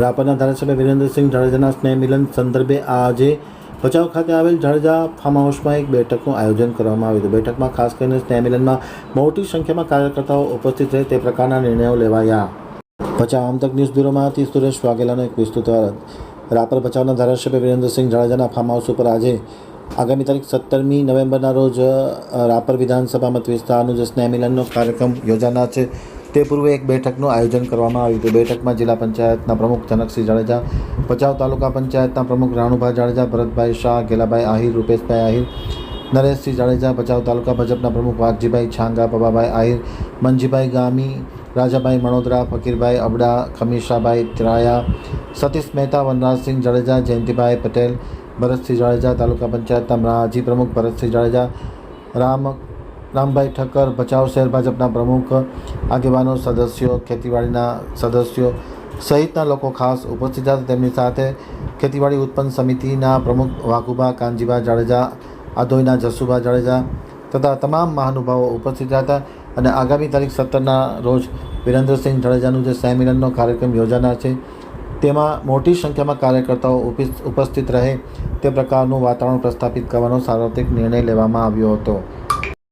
રાપરના ધારાસભ્ય વિરેન્દ્રસિંહ જાડેજાના સ્નેહ મિલન સંદર્ભે આજે ભચાઉ ખાતે આવેલ જાડેજા ફાર્મ હાઉસમાં એક બેઠકનું આયોજન કરવામાં આવ્યું હતું. બેઠકમાં ખાસ કરીને સ્નેહ મિલનમાં મોટી સંખ્યામાં કાર્યકર્તાઓ ઉપસ્થિત રહે તે પ્રકારના નિર્ણયો લેવાયા. ભચાઉ આમતક ન્યૂઝ બ્યુરોમાંથી સુરેશ વાઘેલાનો એક વિસ્તૃત. રાપર ભચાઉના ધારાસભ્ય વિરેન્દ્રસિંહ જાડેજાના ફાર્મ હાઉસ ઉપર આજે આગામી તારીખ સત્તરમી નવેમ્બરના રોજ રાપર વિધાનસભા મત વિસ્તારનું જે સ્નેહ મિલનનો કાર્યક્રમ યોજાનાર છે તે પૂર્વે એક બેઠકનું આયોજન કરવામાં આવ્યું હતું. બેઠકમાં જિલ્લા પંચાયતના પ્રમુખ જનકસિંહ જાડેજા, ભચાઉ તાલુકા પંચાયતના પ્રમુખ રાણુભાઈ જાડેજા, ભરતભાઈ શાહ, ગેલાભાઈ આહિર, રૂપેશભાઈ આહિર, નરેશસિંહ જાડેજા, ભચાઉ તાલુકા ભાજપના પ્રમુખ વાઘજીભાઈ છાંગા પબાભાઈ આહિર, મનજીભાઈ ગામી, રાજાભાઈ મણોદરા, ફકીરભાઈ અબડા, ખમીશાભાઈ ત્રાયા, સતીશ મહેતા, વનરાજસિંહ જાડેજા, જયંતિભાઈ પટેલ, ભરતસિંહ જાડેજા, તાલુકા પંચાયતના માજી પ્રમુખ ભરતસિંહ જાડેજા, રામ રામભાઈ ઠક્કર, ભચાઉ શહેર ભાજપના પ્રમુખ, આગેવાનો, સદસ્યો, ખેતીવાડીના સદસ્યો સહિતના લોકો ખાસ ઉપસ્થિત હતા. તેમની સાથે ખેતીવાડી ઉત્પન્ન સમિતિના પ્રમુખ વાઘુબા કાનજીબા જાડેજા, આધોઈના જસુભા જાડેજા તથા તમામ મહાનુભાવો ઉપસ્થિત હતા અને આગામી તારીખ સત્તરના રોજ વિરેન્દ્રસિંહ જાડેજાનું જે સેમિનારનો કાર્યક્રમ યોજાનાર છે, તેમાં મોટી સંખ્યામાં કાર્યકર્તાઓ ઉપિસ- ઉપસ્થિત રહે તે પ્રકારનું વાતાવરણ પ્રસ્થાપિત કરવાનો સાર્વત્રિક નિર્ણય લેવામાં આવ્યો હતો.